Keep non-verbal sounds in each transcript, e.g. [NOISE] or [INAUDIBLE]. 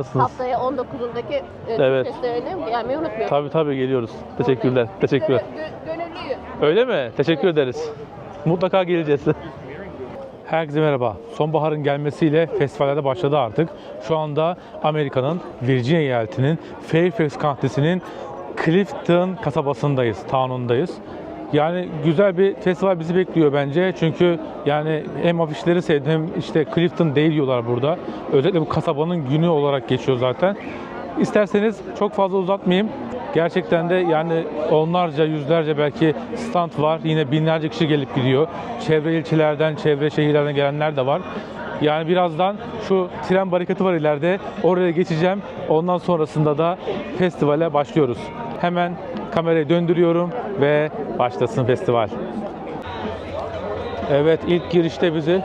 nasılsınız? Haftaya 19'undaki e, Evet. evet. festivaline gelmeyi unutmayın. Tabii tabii geliyoruz. Teşekkürler. Teşekkürler. Gö- gönüllüyüm. Öyle mi? Teşekkür ederiz. Mutlaka geleceğiz. Herkese merhaba. Sonbaharın gelmesiyle festivaller de başladı artık. Şu anda Amerika'nın Virginia eyaletinin Fairfax County'sinin Clifton kasabasındayız, town'undayız. Yani güzel bir festival bizi bekliyor bence. Çünkü yani hem afişleri sevdim hem işte Clifton Day diyorlar burada. Özellikle bu kasabanın günü olarak geçiyor zaten. İsterseniz çok fazla uzatmayayım. Gerçekten de yani onlarca, yüzlerce belki stand var. Yine binlerce kişi gelip gidiyor. Çevre ilçelerden, çevre şehirlerden gelenler de var. Yani birazdan şu tren barikatı var ileride. Oraya geçeceğim. Ondan sonrasında da festivale başlıyoruz. Hemen kamerayı döndürüyorum ve başlasın festival. Evet ilk girişte bizi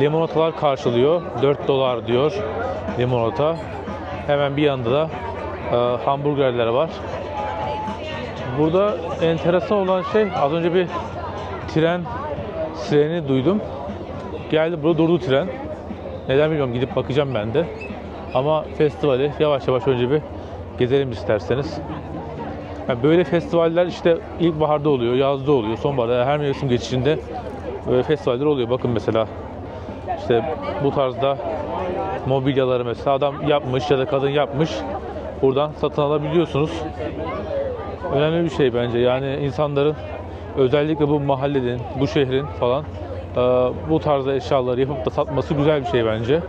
limonatalar karşılıyor. 4 dolar diyor limonata. Hemen bir yanında da e, hamburgerler var. Burada enteresan olan şey az önce bir tren sireni duydum. Geldi burada durdu tren. Neden bilmiyorum gidip bakacağım ben de. Ama festivali yavaş yavaş önce bir gezelim isterseniz. Yani böyle festivaller işte ilkbaharda oluyor, yazda oluyor, sonbaharda her mevsim geçişinde böyle festivaller oluyor. Bakın mesela işte bu tarzda mobilyaları mesela adam yapmış ya da kadın yapmış. Buradan satın alabiliyorsunuz. Önemli bir şey bence. Yani insanların özellikle bu mahallenin, bu şehrin falan e, bu tarzda eşyaları yapıp da satması güzel bir şey bence.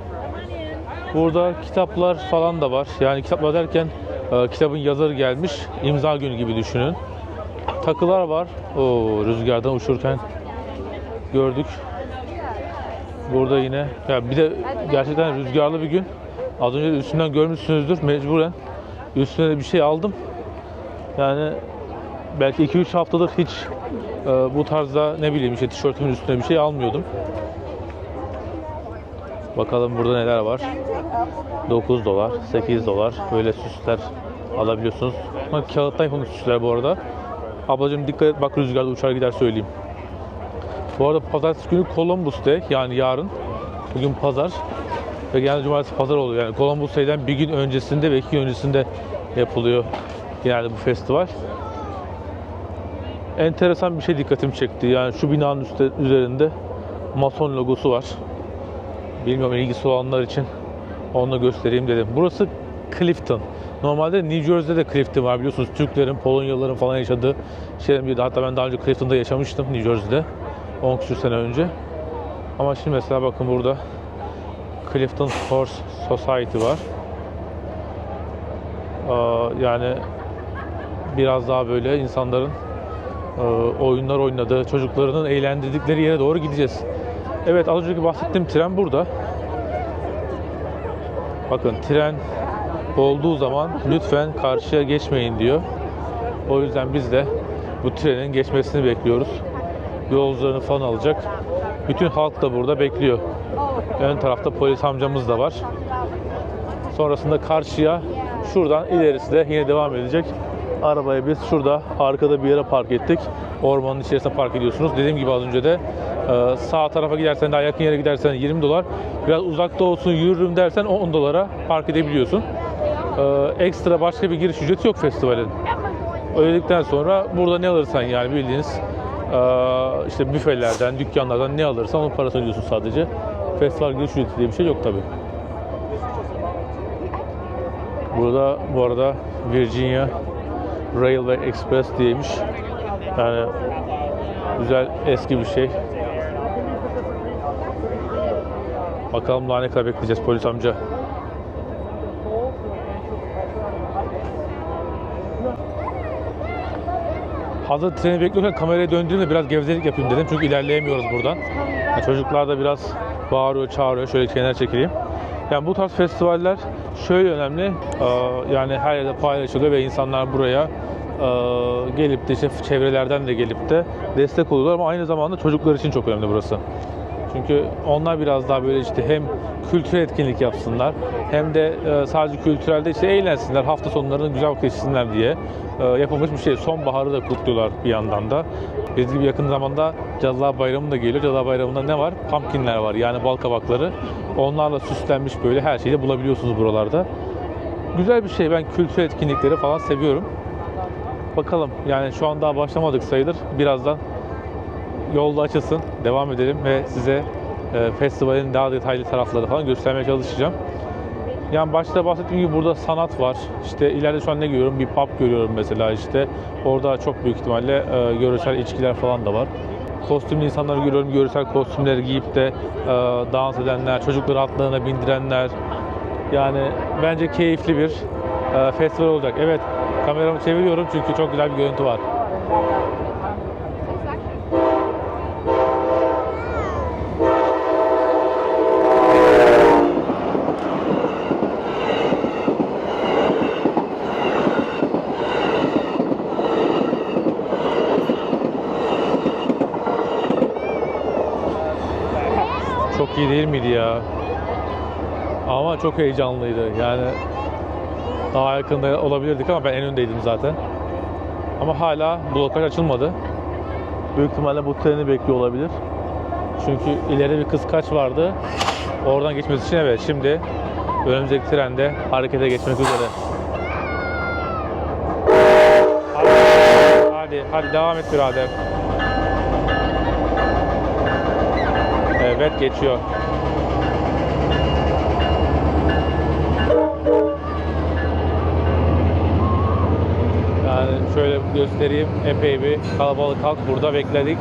Burada kitaplar falan da var. Yani kitaplar derken e, kitabın yazarı gelmiş. imza günü gibi düşünün. Takılar var. O rüzgardan uçurken gördük. Burada yine ya bir de gerçekten rüzgarlı bir gün. Az önce de üstünden görmüşsünüzdür mecburen. Üstüne de bir şey aldım. Yani belki 2-3 haftadır hiç e, bu tarzda ne bileyim işte tişörtümün üstüne bir şey almıyordum. Bakalım burada neler var. 9 dolar, 8 dolar böyle süsler alabiliyorsunuz. Ama kağıttan yapılmış süsler bu arada. Ablacığım dikkat et bak rüzgarda uçar gider söyleyeyim. Bu arada pazartesi günü Columbus Day yani yarın. Bugün pazar. Ve genelde cumartesi pazar oluyor. Yani Columbus Day'den bir gün öncesinde ve iki gün öncesinde yapılıyor genelde bu festival. Enteresan bir şey dikkatimi çekti. Yani şu binanın üstte, üzerinde Mason logosu var. Bilmiyorum ilgisi olanlar için onu da göstereyim dedim. Burası Clifton. Normalde New Jersey'de de Clifton var biliyorsunuz. Türklerin, Polonyalıların falan yaşadığı şeylerin biri. Hatta ben daha önce Clifton'da yaşamıştım New Jersey'de. 10 küsur sene önce. Ama şimdi mesela bakın burada Clifton Horse Society var. Aa, yani biraz daha böyle insanların e, oyunlar oynadığı, çocuklarının eğlendirdikleri yere doğru gideceğiz. Evet az önceki bahsettiğim tren burada. Bakın tren olduğu zaman lütfen karşıya geçmeyin diyor. O yüzden biz de bu trenin geçmesini bekliyoruz. Yolcularını falan alacak. Bütün halk da burada bekliyor. Ön tarafta polis amcamız da var. Sonrasında karşıya şuradan ilerisi de yine devam edecek. Arabayı biz şurada arkada bir yere park ettik. Ormanın içerisine park ediyorsunuz. Dediğim gibi az önce de e, sağ tarafa gidersen daha yakın yere gidersen 20 dolar. Biraz uzakta olsun yürürüm dersen 10 dolara park edebiliyorsun. E, ekstra başka bir giriş ücreti yok festivalin. Ödedikten sonra burada ne alırsan yani bildiğiniz e, işte büfelerden, dükkanlardan ne alırsan onun parasını ödüyorsun sadece. Festival giriş ücreti diye bir şey yok tabii. Burada bu arada Virginia Railway Express diyeymiş. Yani güzel eski bir şey. Bakalım daha ne kadar bekleyeceğiz polis amca. Hazır treni bekliyorken kamerayı döndüğümde biraz gevezelik yapayım dedim. Çünkü ilerleyemiyoruz buradan. Yani çocuklar da biraz bağırıyor, çağırıyor. Şöyle kenara çekileyim. Yani bu tarz festivaller şöyle önemli. Ee, Yani her yerde paylaşılıyor ve insanlar buraya e, gelip de işte çevrelerden de gelip de destek oluyorlar ama aynı zamanda çocuklar için çok önemli burası. Çünkü onlar biraz daha böyle işte hem kültürel etkinlik yapsınlar hem de e, sadece kültürelde işte eğlensinler, hafta sonlarını güzel vakit geçirsinler diye e, yapılmış bir şey. Sonbaharı da kutluyorlar bir yandan da. Dediğim gibi yakın zamanda Cadılar Bayramı da geliyor. Cadılar Bayramı'nda ne var? Pumpkinler var yani bal kabakları. Onlarla süslenmiş böyle her şeyi de bulabiliyorsunuz buralarda. Güzel bir şey. Ben kültür etkinlikleri falan seviyorum. Bakalım. Yani şu an daha başlamadık sayılır. Birazdan yolda açılsın. Devam edelim ve size e, festivalin daha detaylı tarafları falan göstermeye çalışacağım. Yani başta bahsettiğim gibi burada sanat var. İşte ileride şu an ne görüyorum? Bir pub görüyorum mesela işte. Orada çok büyük ihtimalle e, görsel içkiler falan da var. Kostümlü insanları görüyorum. Görsel kostümleri giyip de e, dans edenler, çocukları atlarına bindirenler. Yani bence keyifli bir e, festival olacak. Evet, kameramı çeviriyorum çünkü çok güzel bir görüntü var. Çok iyi değil miydi ya? Ama çok heyecanlıydı. Yani daha yakında olabilirdik ama ben en öndeydim zaten. Ama hala blokaj açılmadı. Büyük ihtimalle bu treni bekliyor olabilir. Çünkü ileride bir kıskaç vardı. Oradan geçmesi için evet şimdi önümüzdeki trende harekete geçmek üzere. Hadi, hadi, hadi devam et birader. Evet geçiyor. Yani şöyle göstereyim. Epey bir kalabalık halk burada bekledik.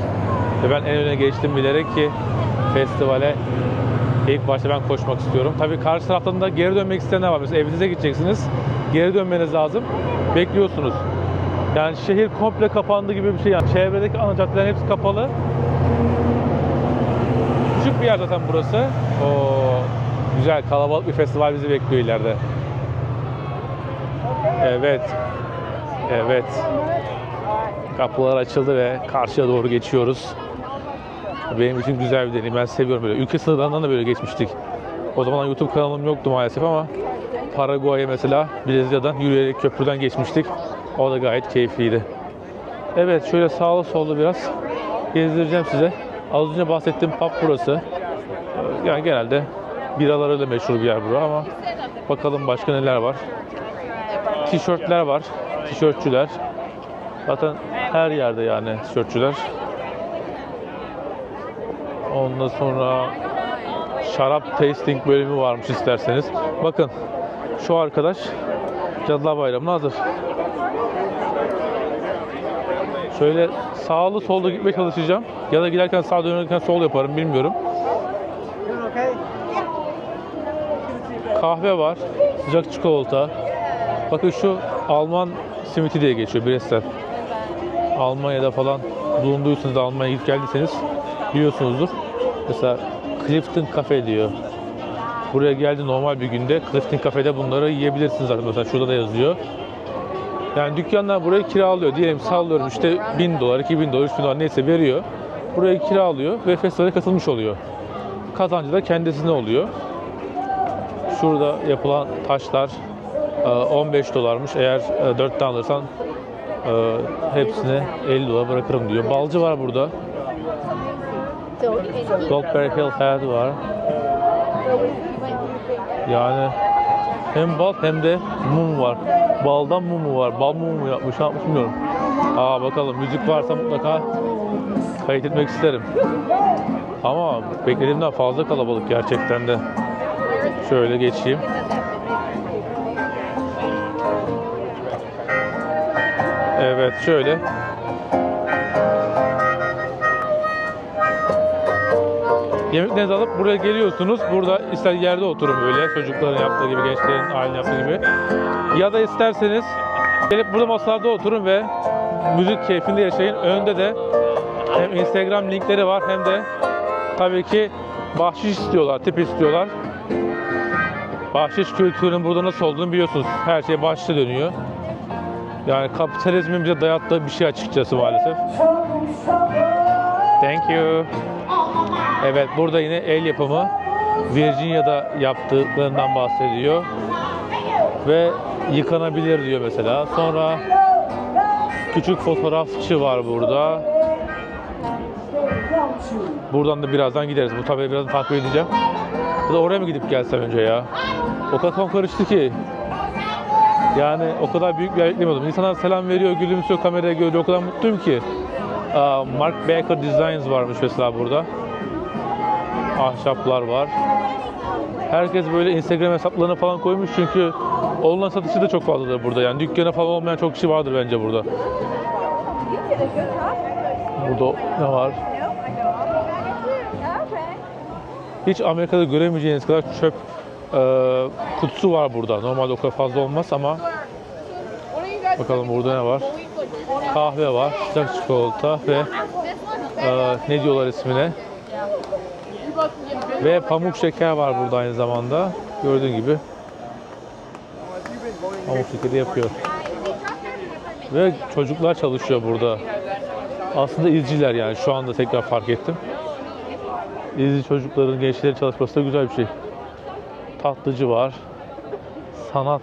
Ve ben en öne geçtim bilerek ki festivale ilk başta ben koşmak istiyorum. Tabii karşı taraftan da geri dönmek isteyenler var. Mesela evinize gideceksiniz. Geri dönmeniz lazım. Bekliyorsunuz. Yani şehir komple kapandı gibi bir şey. Yani çevredeki ana caddelerin hepsi kapalı. Küçük bir yer zaten burası. O güzel kalabalık bir festival bizi bekliyor ileride. Evet. Evet. Kapılar açıldı ve karşıya doğru geçiyoruz. Benim için güzel bir deneyim. Ben seviyorum böyle. Ülke sınırlarından da böyle geçmiştik. O zaman YouTube kanalım yoktu maalesef ama Paraguay'a mesela Brezilya'dan yürüyerek köprüden geçmiştik. O da gayet keyifliydi. Evet şöyle sağlı sollu biraz gezdireceğim size. Az önce bahsettiğim pub burası. Ee, Yani genelde biralarıyla meşhur bir yer bura ama bakalım başka neler var. Tişörtler var. Tişörtçüler. Zaten her yerde yani tişörtçüler. Ondan sonra şarap tasting bölümü varmış isterseniz. Bakın şu arkadaş Cadılar Bayramı'na hazır. Şöyle sağlı solda gitmeye çalışacağım. Ya da giderken sağ dönerken sol yaparım bilmiyorum. Kahve var. Sıcak çikolata. Bakın şu Alman simiti diye geçiyor Bresler. Almanya'da falan bulunduysanız Almanya'ya gidip geldiyseniz biliyorsunuzdur. Mesela Clifton Cafe diyor. Buraya geldi normal bir günde Clifton Cafe'de bunları yiyebilirsiniz zaten. Mesela şurada da yazıyor. Yani dükkanlar burayı kiralıyor. Diyelim sallıyorum işte 1000 dolar, 2000 dolar, 3000 dolar neyse veriyor. Burayı kiralıyor ve festivale katılmış oluyor. Kazancı da kendisine oluyor. Şurada yapılan taşlar 15 dolarmış. Eğer 4 tane alırsan e, hepsine 50 dolar bırakırım diyor. Balcı var burada. Goldberg Hill Head var. Yani hem bal hem de mum var. Baldan mumu var. Bal mumu mu yapmış, yapmış bilmiyorum. Aa bakalım müzik varsa mutlaka kayıt etmek isterim. Ama beklediğimden fazla kalabalık gerçekten de. Şöyle geçeyim. Şöyle. Yemeklerinizi alıp buraya geliyorsunuz. Burada ister yerde oturun böyle çocukların yaptığı gibi, gençlerin ailenin yaptığı gibi. Ya da isterseniz gelip burada masalarda oturun ve müzik keyfinde yaşayın. Önde de hem Instagram linkleri var hem de tabii ki bahşiş istiyorlar, tip istiyorlar. Bahşiş kültürünün burada nasıl olduğunu biliyorsunuz. Her şey bahşişe dönüyor. Yani kapitalizmin bize dayattığı bir şey açıkçası maalesef. Thank you. Evet burada yine el yapımı Virginia'da yaptıklarından bahsediyor. Ve yıkanabilir diyor mesela. Sonra küçük fotoğrafçı var burada. Buradan da birazdan gideriz. Bu tabii birazdan takip edeceğim. Ya da oraya mı gidip gelsem önce ya? O kadar karıştı ki. Yani o kadar büyük bir yer beklemiyordum. İnsanlar selam veriyor, gülümsüyor, kameraya görüyor. O kadar mutluyum ki. Mark Baker Designs varmış mesela burada. Ahşaplar var. Herkes böyle Instagram hesaplarını falan koymuş çünkü online satışı da çok fazladır burada. Yani dükkana falan olmayan çok kişi vardır bence burada. Burada ne var? Hiç Amerika'da göremeyeceğiniz kadar çöp e, kutusu var burada. Normalde o kadar fazla olmaz ama bakalım burada ne var? Kahve var, sıcak çikolata ve e, ne diyorlar ismine? Ve pamuk şeker var burada aynı zamanda. Gördüğün gibi. Pamuk şekeri yapıyor. Ve çocuklar çalışıyor burada. Aslında izciler yani şu anda tekrar fark ettim. İzci çocukların, gençlerin çalışması da güzel bir şey. Tatlıcı var. Sanat.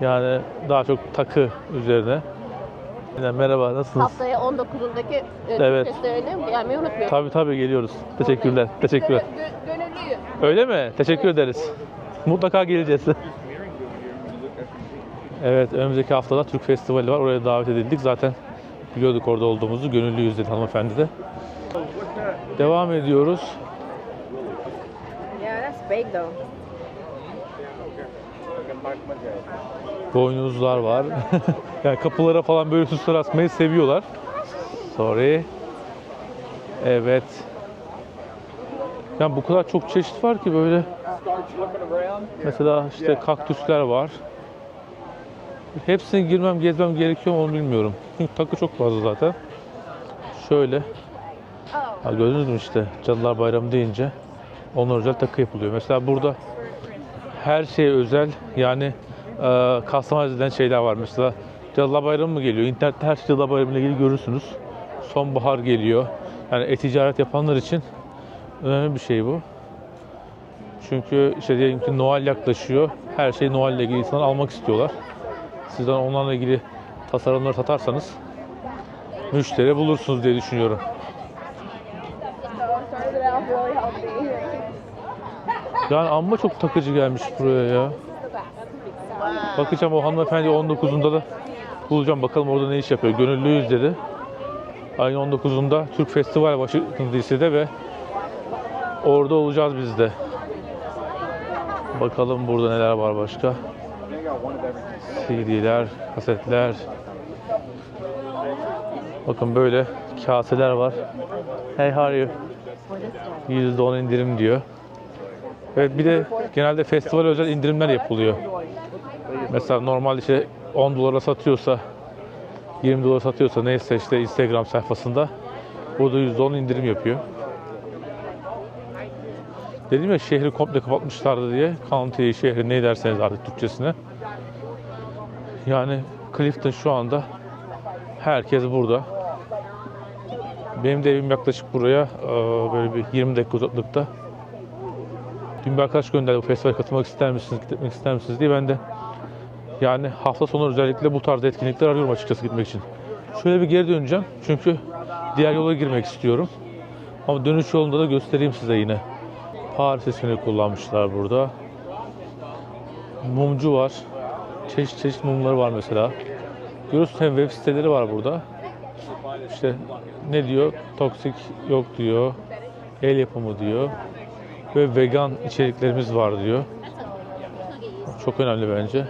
Yani daha çok takı üzerine. Yine merhaba nasılsınız? Haftaya 19'undaki e, Evet. Festivaline gelmeyi unutmayın. Tabii tabii geliyoruz. Teşekkürler. Teşekkürler. Gö- gönüllüyüm. Öyle mi? Teşekkür ederiz. Mutlaka geleceğiz. Evet, önümüzdeki haftada Türk Festivali var. Oraya davet edildik. Zaten biliyorduk orada olduğumuzu. Gönüllüyüz dedi hanımefendi de. Devam ediyoruz. Big though. Boynuzlar var. [LAUGHS] yani kapılara falan böyle süsler asmayı seviyorlar. Sorry. Evet. Yani bu kadar çok çeşit var ki böyle. Mesela işte kaktüsler var. Hepsine girmem, gezmem gerekiyor mu onu bilmiyorum. Takı çok fazla zaten. Şöyle. Ha, gördünüz mü işte Cadılar Bayramı deyince onlar özel takı yapılıyor. Mesela burada her şeye özel yani e, customize edilen şeyler var. Mesela Cadılar Bayramı mı geliyor? İnternette her şey Cadılar Bayramı ile ilgili görürsünüz. Sonbahar geliyor. Yani e-ticaret yapanlar için önemli bir şey bu. Çünkü işte diyelim ki Noel yaklaşıyor. Her şey Noel ile ilgili insanlar almak istiyorlar. Sizden onlarla ilgili tasarımları satarsanız müşteri bulursunuz diye düşünüyorum. Yani amma çok takıcı gelmiş buraya ya. Bakacağım o hanımefendi 19'unda da bulacağım bakalım orada ne iş yapıyor. Gönüllüyüz dedi. Ayın 19'unda Türk Festival Washington DC'de ve orada olacağız biz de. Bakalım burada neler var başka. CD'ler, kasetler. Bakın böyle kaseler var. Hey how are you? %10 indirim diyor. Evet bir de genelde festival özel indirimler yapılıyor. Mesela normal işte 10 dolara satıyorsa 20 dolara satıyorsa neyse işte Instagram sayfasında burada %10 indirim yapıyor. Dedim ya şehri komple kapatmışlardı diye. County şehri ne derseniz artık Türkçesine. Yani Clifton şu anda herkes burada. Benim de evim yaklaşık buraya eee, böyle bir 20 dakika uzaklıkta. Dün bir arkadaş gönderdi bu festivale katılmak ister misiniz, gitmek ister misiniz diye ben de yani hafta sonu özellikle bu tarz etkinlikler arıyorum açıkçası gitmek için. Şöyle bir geri döneceğim çünkü diğer yola girmek istiyorum. Ama dönüş yolunda da göstereyim size yine. Paris ismini kullanmışlar burada. Mumcu var. Çeşit çeşit mumlar var mesela. Görüyorsun hem web siteleri var burada. İşte ne diyor? Toksik yok diyor. El yapımı diyor. Ve vegan içeriklerimiz var diyor. Çok önemli bence.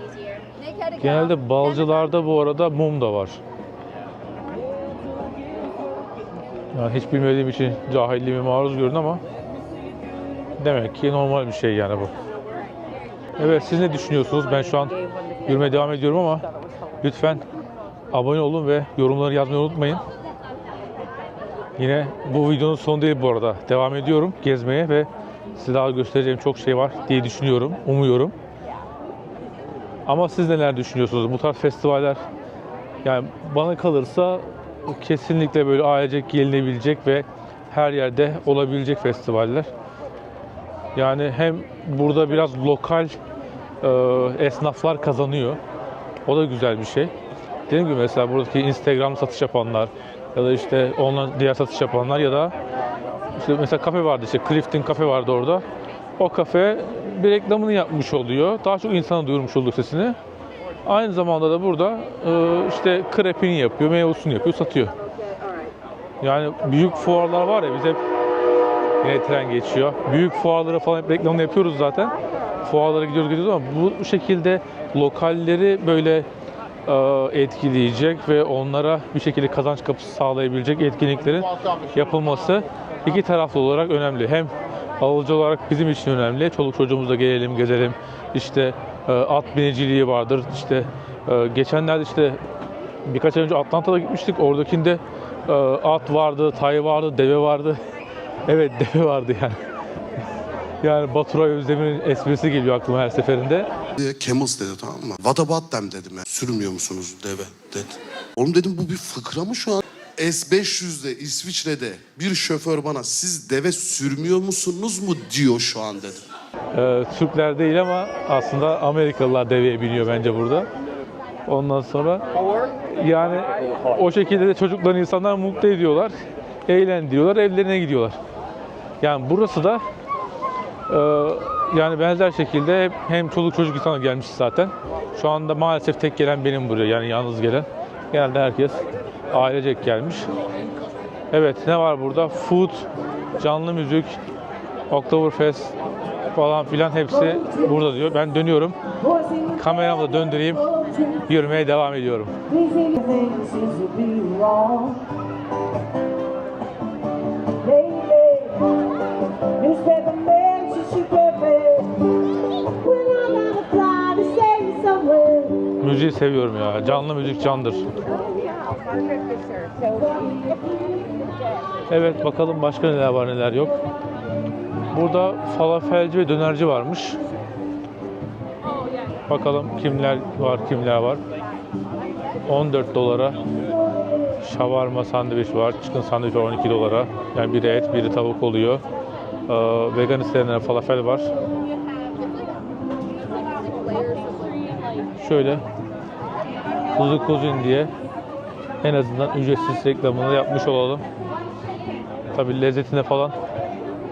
Genelde balcılarda bu arada mum da var. Yani hiç bilmediğim için cahilliğime maruz görün ama demek ki normal bir şey yani bu. Evet siz ne düşünüyorsunuz? Ben şu an yürümeye devam ediyorum ama lütfen abone olun ve yorumları yazmayı unutmayın. Yine bu videonun sonu değil bu arada. Devam ediyorum gezmeye ve size daha göstereceğim çok şey var diye düşünüyorum, umuyorum. Ama siz neler düşünüyorsunuz? Bu tarz festivaller yani bana kalırsa kesinlikle böyle ailecek gelinebilecek ve her yerde olabilecek festivaller. Yani hem burada biraz lokal e, esnaflar kazanıyor. O da güzel bir şey. Dediğim gibi mesela buradaki Instagram satış yapanlar ya da işte online diğer satış yapanlar ya da işte mesela kafe vardı işte Clifton kafe vardı orada. O kafe bir reklamını yapmış oluyor. Daha çok insana duyurmuş oluyor sesini. Aynı zamanda da burada e, işte krepini yapıyor, meyvesini yapıyor, satıyor. Yani büyük fuarlar var ya biz hep yine tren geçiyor. Büyük fuarlara falan hep reklamını yapıyoruz zaten. Fuarlara gidiyoruz gidiyoruz ama bu şekilde lokalleri böyle etkileyecek ve onlara bir şekilde kazanç kapısı sağlayabilecek etkinliklerin yapılması iki taraflı olarak önemli. Hem alıcı olarak bizim için önemli. Çoluk çocuğumuzla gelelim, gezelim. İşte e, at biniciliği vardır. İşte e, geçenlerde işte birkaç ay önce Atlanta'da gitmiştik. Oradakinde e, at vardı, tay vardı, deve vardı. [LAUGHS] evet deve vardı yani. Yani Baturay Özdemir'in esprisi geliyor aklıma her seferinde. Camels dedi tamam mı? What about them dedim ya. Sürmüyor musunuz deve dedi. Oğlum dedim bu bir fıkra mı şu an? S500'de İsviçre'de bir şoför bana siz deve sürmüyor musunuz mu diyor şu an dedi. Ee, Türkler değil ama aslında Amerikalılar deveye biniyor bence burada. Ondan sonra yani o şekilde de çocukları insanlar mutlu ediyorlar. Eğlendiriyorlar, evlerine gidiyorlar. Yani burası da yani benzer şekilde hem çoluk çocuk insanlar gelmiş zaten. Şu anda maalesef tek gelen benim buraya yani yalnız gelen. Genelde herkes ailecek gelmiş. Evet ne var burada? Food, canlı müzik, Oktoberfest falan filan hepsi burada diyor. Ben dönüyorum. Kameramı da döndüreyim. Yürümeye devam ediyorum. Müziği seviyorum ya. Canlı müzik candır. Evet bakalım başka neler var neler yok. Burada falafelci ve dönerci varmış. Bakalım kimler var kimler var. 14 dolara şavarma sandviç var. Chicken sandviç var 12 dolara. Yani biri et biri tavuk oluyor. Ee, vegan isteyenlere falafel var. Şöyle kuzu kuzun diye en azından ücretsiz reklamını yapmış olalım. Tabi lezzetine falan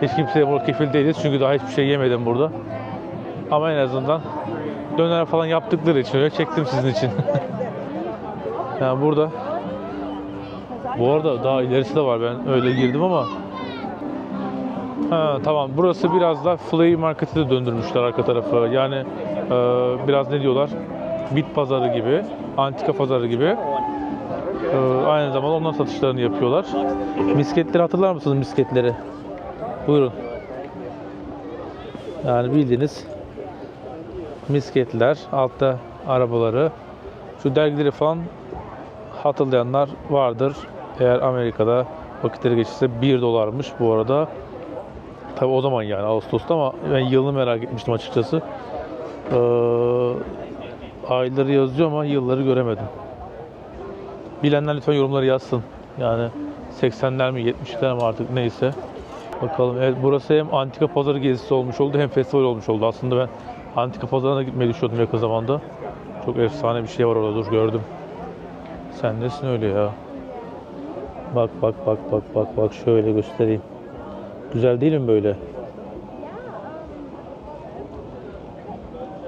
hiç kimseye burada kefil değiliz çünkü daha hiçbir şey yemedim burada. Ama en azından döner falan yaptıkları için öyle çektim sizin için. [LAUGHS] yani burada bu arada daha ilerisi de var ben öyle girdim ama Ha, tamam burası biraz da flea market'i de döndürmüşler arka tarafı. Yani e, biraz ne diyorlar? Bit pazarı gibi, antika pazarı gibi. E, aynı zamanda onların satışlarını yapıyorlar. Misketleri hatırlar mısınız misketleri? Buyurun. Yani bildiğiniz misketler, altta arabaları, şu dergileri falan hatırlayanlar vardır. Eğer Amerika'da vakitleri geçirse 1 dolarmış bu arada. Tabi o zaman yani Ağustos'ta ama ben yılını merak etmiştim açıkçası. Ee, ayları yazıyor ama yılları göremedim. Bilenler lütfen yorumları yazsın. Yani 80'ler mi 70'ler mi artık neyse. Bakalım. Evet burası hem antika pazarı gezisi olmuş oldu hem festival olmuş oldu. Aslında ben antika pazarına gitmeyi düşünüyordum yakın zamanda. Çok efsane bir şey var orada dur gördüm. Sen nesin öyle ya? Bak bak bak bak bak bak şöyle göstereyim. Güzel değil mi böyle?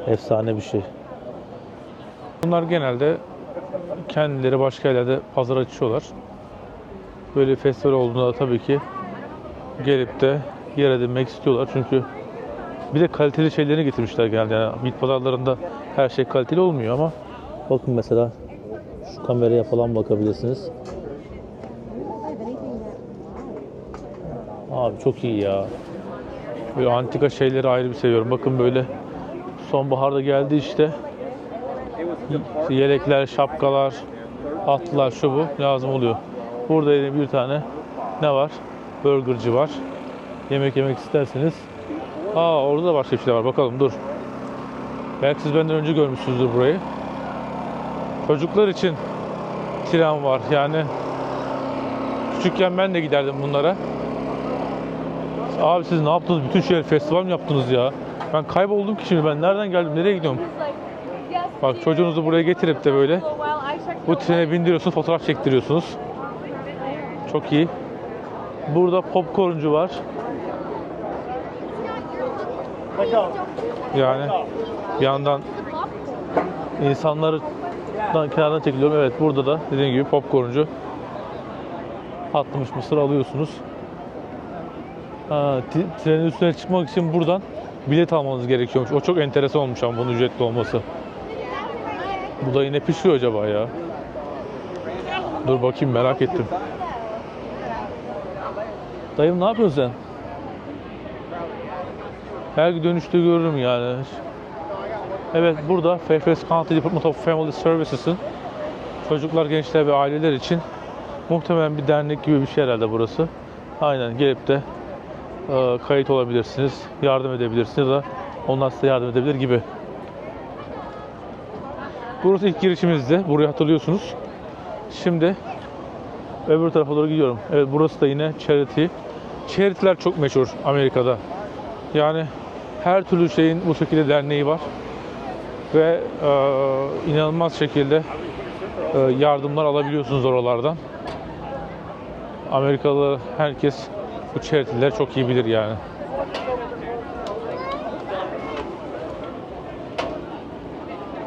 Efsane bir şey. Bunlar genelde kendileri başka yerlerde pazar açıyorlar. Böyle festival olduğunda da tabii ki gelip de yer edinmek istiyorlar. Çünkü bir de kaliteli şeylerini getirmişler genelde. Yani bit pazarlarında her şey kaliteli olmuyor ama bakın mesela şu kameraya falan bakabilirsiniz. Abi çok iyi ya. Böyle antika şeyleri ayrı bir seviyorum. Bakın böyle sonbaharda geldi işte. Yelekler, şapkalar, atlar şu bu lazım oluyor. Burada yine bir tane ne var? Burgerci var. Yemek yemek isterseniz. Aa orada da başka bir şey var. Bakalım dur. Belki siz benden önce görmüşsünüzdür burayı. Çocuklar için tren var. Yani küçükken ben de giderdim bunlara. Abi siz ne yaptınız? Bütün şehir festival mi yaptınız ya? Ben kayboldum ki şimdi ben nereden geldim? Nereye gidiyorum? Bak çocuğunuzu buraya getirip de böyle bu trene bindiriyorsunuz, fotoğraf çektiriyorsunuz. Çok iyi. Burada popcorncu var. Yani bir yandan insanları kenardan çekiliyorum. Evet burada da dediğim gibi popcorncu patlamış mısır alıyorsunuz. Ha, trenin üstüne çıkmak için buradan bilet almanız gerekiyormuş. O çok enteresan olmuş ama bunun ücretli olması. Bu da yine pişiyor acaba ya. Dur bakayım merak ettim. Dayım ne yapıyorsun sen? Her dönüşte görürüm yani. Evet burada Fairfax County Department of Family Services'ın çocuklar, gençler ve aileler için muhtemelen bir dernek gibi bir şey herhalde burası. Aynen gelip de e, kayıt olabilirsiniz, yardım edebilirsiniz ya da onlar size yardım edebilir gibi. Burası ilk girişimizde. Burayı hatırlıyorsunuz. Şimdi öbür tarafa doğru gidiyorum. Evet burası da yine charity. Charity'ler çok meşhur Amerika'da. Yani her türlü şeyin bu şekilde derneği var. Ve e, inanılmaz şekilde e, yardımlar alabiliyorsunuz oralardan. Amerikalı herkes bu charity'leri çok iyi bilir yani.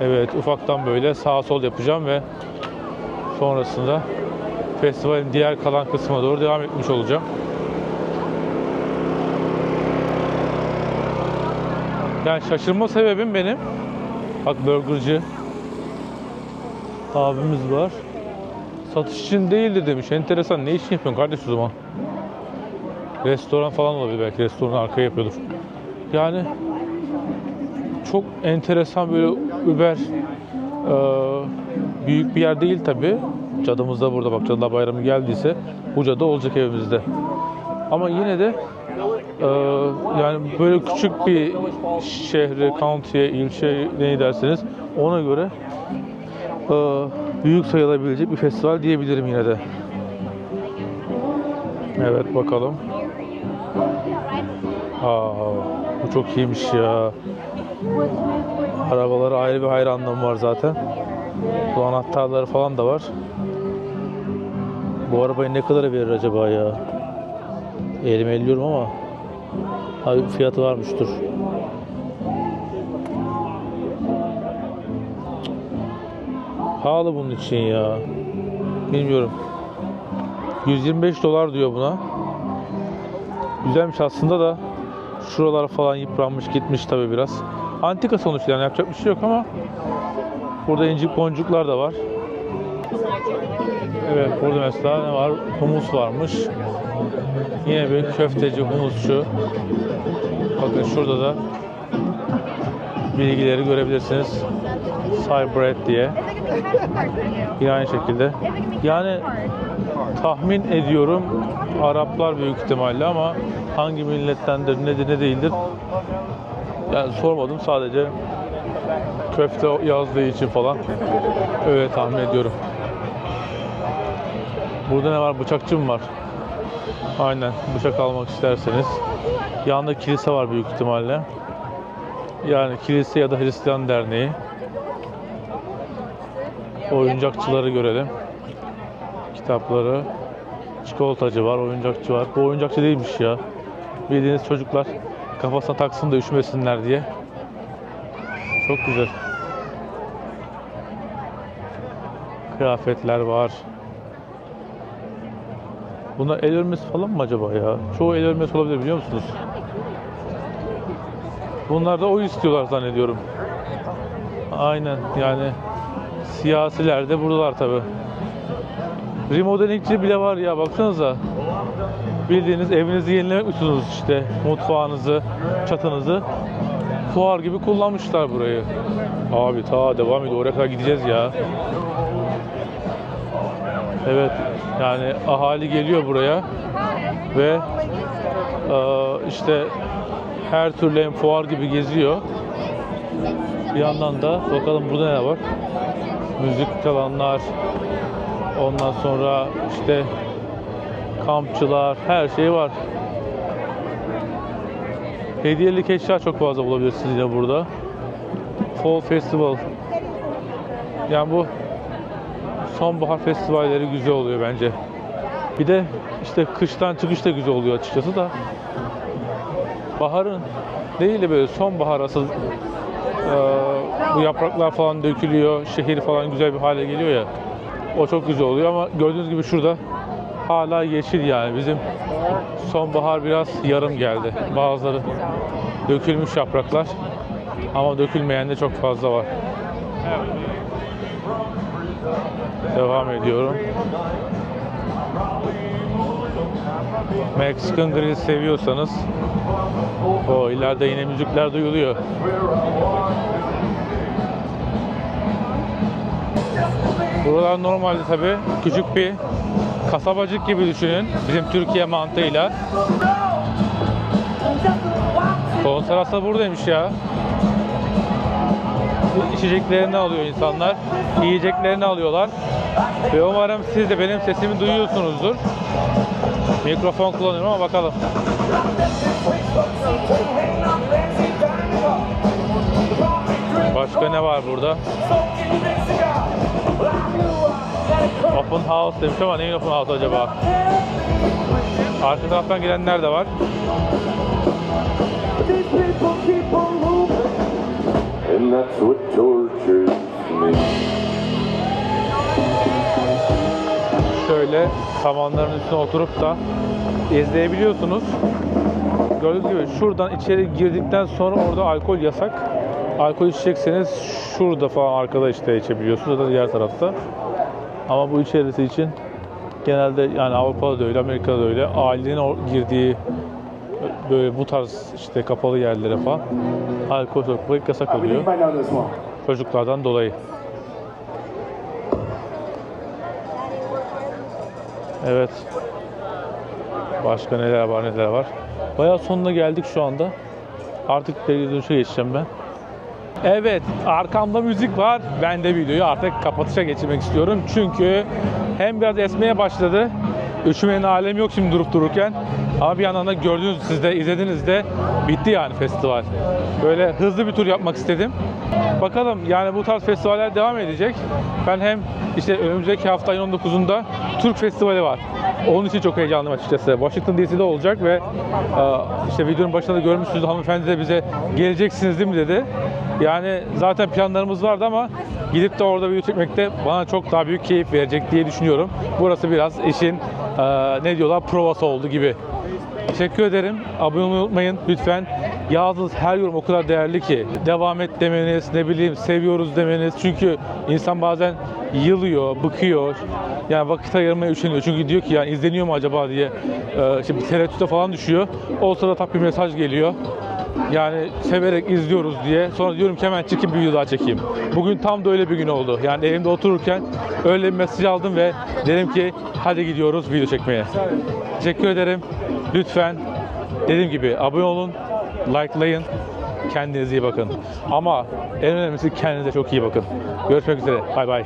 Evet ufaktan böyle sağ sol yapacağım ve sonrasında festivalin diğer kalan kısmına doğru devam etmiş olacağım. Yani şaşırma sebebim benim. Bak burgerci abimiz var. Satış için değildir demiş. Enteresan. Ne işin yapıyorsun kardeş o zaman? Restoran falan olabilir belki. Restoranı arkaya yapıyordur. Yani çok enteresan böyle über e, büyük bir yer değil tabi. Cadımız da burada bak Cadılar Bayramı geldiyse bu cadı olacak evimizde. Ama yine de e, yani böyle küçük bir şehre, county'ye, ilçe ne derseniz ona göre e, büyük sayılabilecek bir festival diyebilirim yine de. Evet bakalım. Aa, bu çok iyiymiş ya. Arabalara ayrı bir hayranlığım var zaten. Bu anahtarları falan da var. Bu arabayı ne kadara verir acaba ya? Elime elliyorum ama abi fiyatı varmış dur. Pahalı bunun için ya. Bilmiyorum. 125 dolar diyor buna. Güzelmiş aslında da şuralar falan yıpranmış gitmiş tabi biraz. Antika sonuçta yani yapacak bir şey yok ama burada incik boncuklar da var. Evet burada mesela ne var? Humus varmış. Yine bir köfteci, humusçu. Bakın şurada da bilgileri görebilirsiniz. Cybread diye. Yine aynı şekilde. Yani tahmin ediyorum Araplar büyük ihtimalle ama hangi millettendir, nedir, ne değildir yani sormadım sadece köfte yazdığı için falan öyle tahmin ediyorum. Burada ne var? Bıçakçı var? Aynen. Bıçak almak isterseniz. Yanında kilise var büyük ihtimalle. Yani kilise ya da Hristiyan derneği. Oyuncakçıları görelim. Kitapları. Çikolatacı var, oyuncakçı var. Bu oyuncakçı değilmiş ya. Bildiğiniz çocuklar kafasına taksın da üşümesinler diye. Çok güzel. Kıyafetler var. Bunlar el örmesi falan mı acaba ya? Çoğu el örmesi olabilir biliyor musunuz? Bunlar da o istiyorlar zannediyorum. Aynen yani siyasiler de buradalar tabi. Remodelingçi bile var ya baksanıza. Bildiğiniz evinizi yenilemek istiyorsunuz işte mutfağınızı, çatınızı. Fuar gibi kullanmışlar burayı. Abi ta devam ediyor oraya kadar gideceğiz ya. Evet yani ahali geliyor buraya ve e, işte her türlü hem fuar gibi geziyor. Bir yandan da bakalım burada ne var? Müzik çalanlar, ondan sonra işte kampçılar, her şey var. Hediyelik eşya çok fazla bulabilirsiniz yine burada. Fall Festival. Yani bu sonbahar festivalleri güzel oluyor bence. Bir de işte kıştan çıkış da güzel oluyor açıkçası da. Baharın değil de böyle sonbahar asıl eee bu yapraklar falan dökülüyor. Şehir falan güzel bir hale geliyor ya. O çok güzel oluyor ama gördüğünüz gibi şurada hala yeşil yani. Bizim sonbahar biraz yarım geldi. Bazıları dökülmüş yapraklar ama dökülmeyen de çok fazla var. Devam ediyorum. Mexican Grill seviyorsanız o ileride yine müzikler duyuluyor. Buralar normalde tabi küçük bir kasabacık gibi düşünün. Bizim Türkiye mantığıyla. Konser aslında buradaymış ya. İçeceklerini alıyor insanlar. Yiyeceklerini alıyorlar. Ve umarım siz de benim sesimi duyuyorsunuzdur. Mikrofon kullanıyorum ama bakalım. Başka ne var burada? Open House demiş ama neyin Open House acaba? Arka taraftan gelenler de var. And that's what tortures me. Şöyle samanların üstüne oturup da izleyebiliyorsunuz. Gördüğünüz gibi şuradan içeri girdikten sonra orada alkol yasak. Alkol içecekseniz şurada falan arkada işte içebiliyorsunuz ya da diğer tarafta. Ama bu içerisi için genelde yani Avrupa'da da öyle, Amerika'da da öyle. Ailenin girdiği böyle bu tarz işte kapalı yerlere falan alkol sokmak yasak oluyor. Çocuklardan dolayı. Evet. Başka neler var neler var. Bayağı sonuna geldik şu anda. Artık geri dönüşe geçeceğim ben. Evet, arkamda müzik var. Ben de videoyu artık kapatışa geçirmek istiyorum. Çünkü hem biraz esmeye başladı. Üşümenin alemi yok şimdi durup dururken. Ama bir yandan da gördüğünüz siz de izlediniz de bitti yani festival. Böyle hızlı bir tur yapmak istedim. Bakalım yani bu tarz festivaller devam edecek. Ben hem işte önümüzdeki hafta ayın 19'unda Türk Festivali var. Onun için çok heyecanlıyım açıkçası. Washington DC'de olacak ve e, işte videonun başında da görmüşsünüz hanımefendi de bize geleceksiniz değil mi dedi. Yani zaten planlarımız vardı ama gidip de orada video çekmek de bana çok daha büyük keyif verecek diye düşünüyorum. Burası biraz işin e, ne diyorlar provası oldu gibi. Teşekkür ederim. Abone olmayı unutmayın lütfen. Yazdığınız her yorum o kadar değerli ki. Devam et demeniz, ne bileyim seviyoruz demeniz. Çünkü insan bazen yılıyor, bıkıyor. Yani vakit ayırmaya üşeniyor. Çünkü diyor ki yani izleniyor mu acaba diye. Ee, işte tereddüte falan düşüyor. O sırada tak bir mesaj geliyor. Yani severek izliyoruz diye. Sonra diyorum ki hemen çıkıp bir video daha çekeyim. Bugün tam da öyle bir gün oldu. Yani evimde otururken öyle bir mesaj aldım ve dedim ki hadi gidiyoruz video çekmeye. Teşekkür ederim. Lütfen dediğim gibi abone olun, likelayın. Kendinize iyi bakın. Ama en önemlisi kendinize çok iyi bakın. Görüşmek üzere. Bay bay.